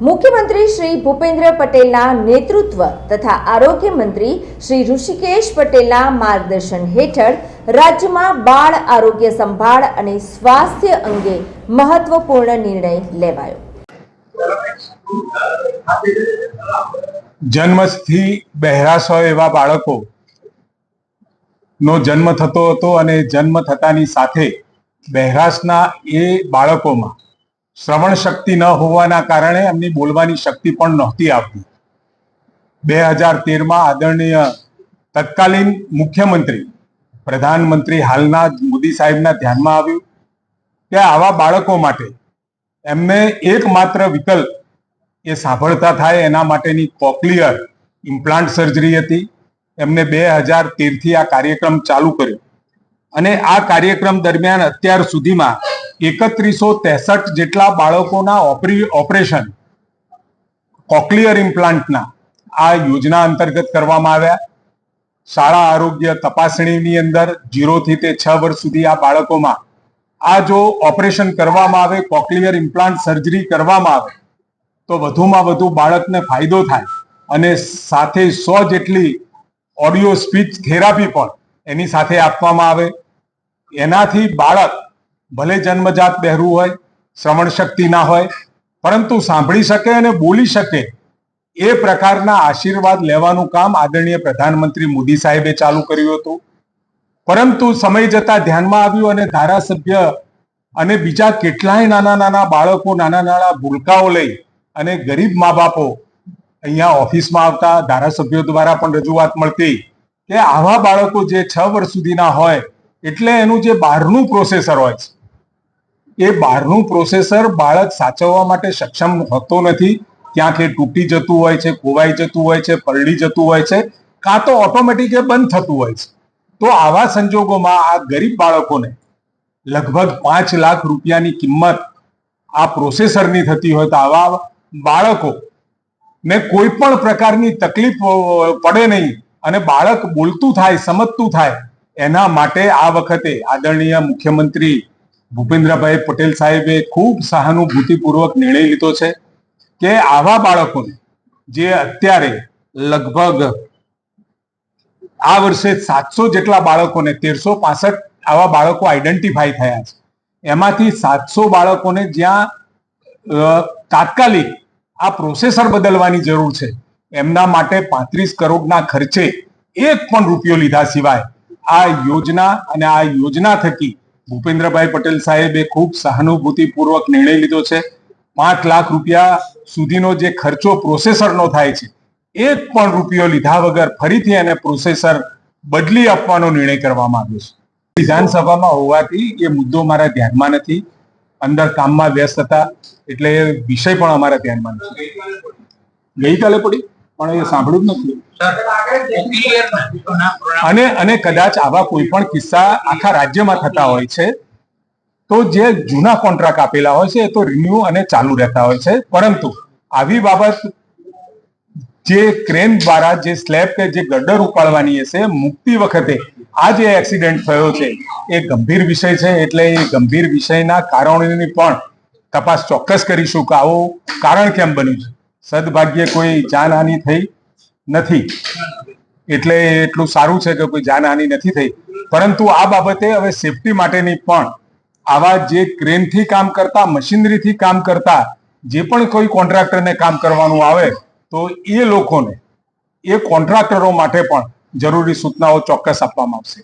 મુખ્યમંત્રી શ્રી ભૂપેન્દ્ર પટેલના નેતૃત્વ તથા આરોગ્ય મંત્રી શ્રી ઋષિકેશ પટેલના માર્ગદર્શન હેઠળ રાજ્યમાં બાળ આરોગ્ય સંભાળ અને સ્વાસ્થ્ય અંગે મહત્વપૂર્ણ નિર્ણય લેવાયો. જન્મથી બહેરાશ હોય એવા બાળકો નો જન્મ થતો હતો અને જન્મ થતાની સાથે બહેરાશના એ બાળકોમાં શ્રવણ શક્તિ ન હોવાના કારણે એમની બોલવાની શક્તિ પણ નહોતી આવતી. બે હજાર તેરમાં આદરણીય તત્કાલીન મુખ્યમંત્રી, પ્રધાનમંત્રી હાલના મોદી સાહેબના ધ્યાનમાં આવ્યું. કે આવા બાળકો માટે એમને એકમાત્ર વિકલ્પ એ સાંભળતા થાય એના માટેની કોક્લિયર ઇમ્પ્લાન્ટ સર્જરી હતી. એમને બે હજાર તેરથી આ કાર્યક્રમ ચાલુ કર્યો. અને આ કાર્યક્રમ દરમિયાન અત્યાર સુધીમાં એકત્રીસો ત્રેસઠ જેટલા બાળકોના ઓપરી, ઓપરેશન કોક્લિયર ઇમ્પ્લાન્ટના આ યોજના અંતર્ગત કરવામાં આવ્યા. શાળા આરોગ્ય તપાસણીની અંદર જીરોથી તે છ વર્ષ સુધી આ બાળકોમાં આ જો ઓપરેશન કરવામાં આવે, કોક્લિયર ઇમ્પ્લાન્ટ સર્જરી કરવામાં આવે, તો વધુમાં વધુ બાળકને ફાયદો થાય અને સાથે સો જેટલી ઓડિયો સ્પીચ થેરાપી પણ એની સાથે આપવામાં આવે. એનાથી બાળક ભલે જન્મજાત બહેરું હોય, શ્રવણ શક્તિ ના હોય, પરંતુ સાંભળી શકે અને બોલી શકે એ પ્રકારના આશીર્વાદ લેવાનું કામ આદરણીય પ્રધાનમંત્રી મોદી સાહેબે ચાલુ કર્યું હતું. પરંતુ સમય જતા ધ્યાનમાં આવ્યું અને ધારાસભ્ય અને બીજા કેટલાય નાના નાના બાળકો, નાના નાના ભૂલકાઓ લઈ અને ગરીબ મા બાપો અહીંયા ઓફિસમાં આવતા ધારાસભ્યો દ્વારા પણ રજૂઆત મળતી કે આવા બાળકો જે છ વર્ષ સુધીના હોય, એટલે એનું જે બહારનું પ્રોસેસર હોય છે. એ બહારનું પ્રોસેસર બાળક સાચવવા માટે સક્ષમ હોતો નથી. ક્યાંક એ તૂટી જતું હોય છે, ખોવાઈ જતું હોય છે પલળી જતું હોય છે, કાં તો ઓટોમેટિક બંધ થતું હોય છે. તો આવા સંજોગોમાં આ ગરીબ બાળકોને લગભગ પાંચ લાખ રૂપિયાની કિંમત આ પ્રોસેસરની થતી હોય તો આવા બાળકો ને કોઈ પણ પ્રકારની તકલીફ પડે નહીં અને બાળક બોલતું થાય, સમજતું થાય, એના માટે આ વખતે આદરણીય મુખ્યમંત્રી ભૂપેન્દ્રભાઈ પટેલ સાહેબે ખૂબ સહાનુભૂતિપૂર્વક નિર્ણય લીધો છે કે આવા બાળકોને જે અત્યારે લગભગ આ વર્ષે સાતસો જેટલા બાળકોને તેરસો પાસઠ આવા બાળકો આઈડેન્ટિફાઈ થયા છે. એમાંથી સાતસો બાળકોને જ્યાં તાત્કાલિક આ પ્રોસેસર બદલવાની જરૂર છે, એમના માટે પાંત્રીસ કરોડના ખર્ચે એક પણ રૂપિયો લીધા સિવાય આ યોજના અને આ યોજના થકી ભૂપેન્દ્રભાઈ પટેલ સાહેબે ખૂબ સહાનુભૂતિપૂર્વક નિર્ણય લીધો છે. પાંચ લાખ રૂપિયા સુધીનો જે ખર્ચો પ્રોસેસરનો થાય છે એક પણ રૂપિયો લીધા વગર ફરીથી એને પ્રોસેસર બદલી આપવાનો નિર્ણય કરવામાં આવ્યો છે. વિધાનસભામાં હોવાથી એ મુદ્દો મારા ધ્યાનમાં નથી. અંદર કામમાં વ્યસ્ત હતા, એટલે એ વિષય પણ અમારા ધ્યાનમાં નથી. ગઈકાલે પડી? પણ એ સાંભળ્યું જ નથી. અને અને કદાચ આવા કોઈ પણ કિસ્સા આખા રાજ્યમાં થતા હોય છે, તો જે જૂના કોન્ટ્રાક્ટ આપેલા હોય છે, એ તો રિન્યુ અને ચાલુ રહેતા હોય છે. પરંતુ આવી બાબત જે ક્રેન દ્વારા જે સ્લેબ કે જે ગડર ઉપાડવાની હશે મુકતી વખતે આ જે એક્સિડન્ટ થયો છે, એ ગંભીર વિષય છે. એટલે એ ગંભીર વિષયના કારણોની પણ તપાસ ચોક્કસ કરીશું કે આવું કારણ કેમ બન્યું છે? સદભાગ્યે કોઈ જાનહાનિ થઈ નથી. એટલે એટલું સારું છે કે કોઈ જાનહાનિ નથી થઈ. પરંતુ આ બાબતે હવે સેફટી માટેની પણ આવા જે ક્રેનથી કામ કરતા મશીનરીથી કામ કરતા, જે પણ કોઈ કોન્ટ્રાક્ટરને કામ કરવાનું આવે, તો એ લોકોને, એ કોન્ટ્રાક્ટરો માટે પણ જરૂરી સૂચનાઓ ચોક્કસ આપવામાં આવશે.